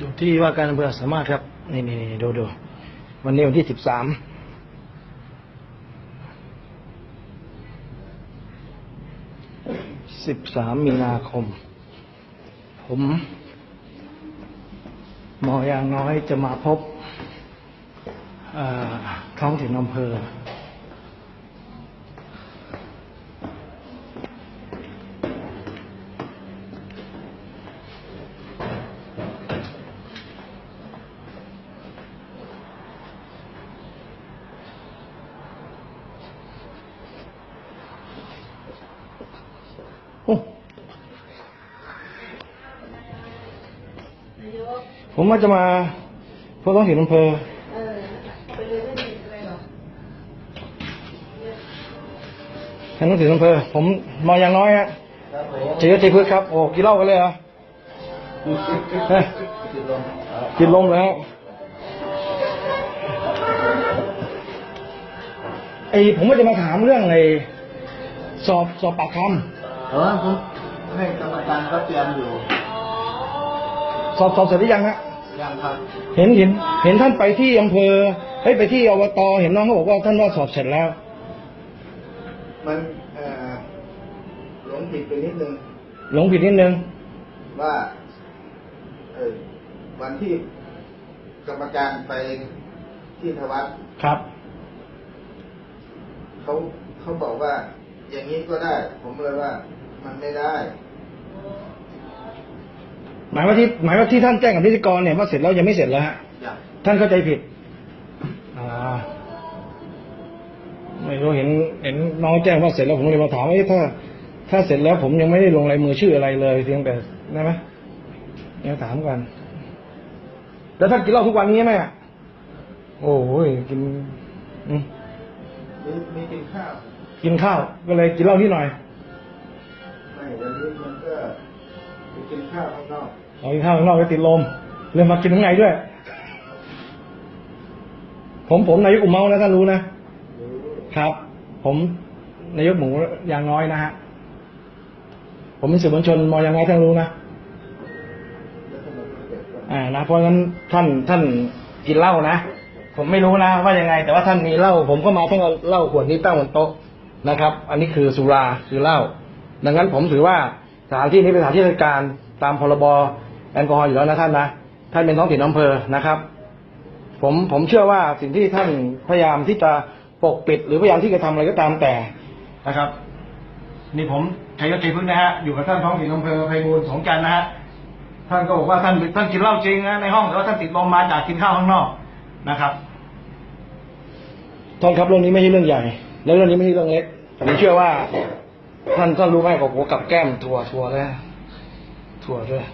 อยู่ที่ว่าการอำเภอสามารถครับ นี่นี่นี่ดูดูวันนี้วันที่สิบสามสิบสามมีนาคม ผมหมออยางน้อยจะมาพบท้องถิ่นอำเภอ ผมว่าจะมาพบท้องถิ่นอำเภอเออไปเลยไม่มีอะไรหรอกท่านท้องถิ่นอำเภอ ผมหมออย่างน้อยฮะเจอเจพืชครับ โอ้กินเหล้ากันเลยเหรอเฮ้ยกินลมแล้วไอผมว่าจะมาถามเรื่องไอสอบสอบปากคเออผมให้กรรมการเขาเตรียมอยู่ำ สอบสอบเสร็จหรือยังฮะยังครับ เห็นเห็น เห็นท่านไปที่อำเภอเฮ้ยไปที่อบตเห็นน้องเขาบอกว่าท่านว่าสอบเสร็จแล้ว มันเอ่อหลงผิดไปนิดนึงหลงผิดนิดนึงว่าเออวันที่กรรมการไปที่ทวัดครับเขาเขาบอกว่า อย่างนี้ก็ได้ ผมเลยว่า มันไม่ได้ หมายว่าที่หมายว่าที่ท่านแจ้งกับนิติกรเนี่ยว่าเสร็จแล้วยังไม่เสร็จแล้วฮะอย่างท่านเข้าใจผิดอ่าไม่รู้เห็นเห็นน้องแจ้งว่าเสร็จแล้วผมเลยมาถามว่าเอ๊ะถ้า ถ้าเสร็จแล้วผมยังไม่ได้ลงลายมือชื่ออะไรเลยเพียงแต่ได้ไหมยังถามกัน แล้วท่านกินเหล้าทุกวันนี้ไหมอะโอ้ยกินอืมมีมีกินข้าว กินข้าวก็เลยกินเหล้านิดหน่อย กินข้าวข้างนอกเอากินข้าวข้างนอกก็ติดลมเลยมากินข้างในด้วย ผมผมนายกอุ่มเมานะท่านรู้นะ ครับ ผมนายกหมูยางน้อยนะฮะ ผมเป็นสื่อมวลชนมอยางน้อยท่านรู้นะ อ่า นะ เพราะฉะนั้นท่านท่านกินเหล้านะ ผมไม่รู้นะว่ายังไง แต่ว่าท่านมีเหล้าผมก็มาท่านเอาเหล้าขวดนี้ตั้งบนโต๊ะนะครับ อันนี้คือสุราคือเหล้าดังนั้นผมถือว่า สถานที่นี้เป็นสถานที่ราชการตามพรบแอลกอฮอล์อยู่แล้วนะท่านนะท่านเป็นท้องถิ่นอำเภอนะครับ ผมผมเชื่อว่าสิ่งที่ท่านพยายามที่จะปกปิด หรือพยายามที่จะทำอะไรก็ตามแต่นะครับ นี่ผมชัยยศชัยพึ่งนะฮะอยู่กับท่านท้องถิ่นอำเภอไพบูลสงจันทร์นะฮะท่านก็บอกว่าท่านท่านกินเหล้าจริงนะในห้องแต่ว่าท่านติดลมมาจากกินข้าวข้างนอกนะครับท่านครับเรื่องนี้ไม่ใช่เรื่องใหญ่แล้วเรื่องนี้ไม่ใช่เรื่องเล็กผมเชื่อว่า ท่านท่านรู้ไหมกับหัวกับแก้มถั่วถั่วแล้วถั่วด้วย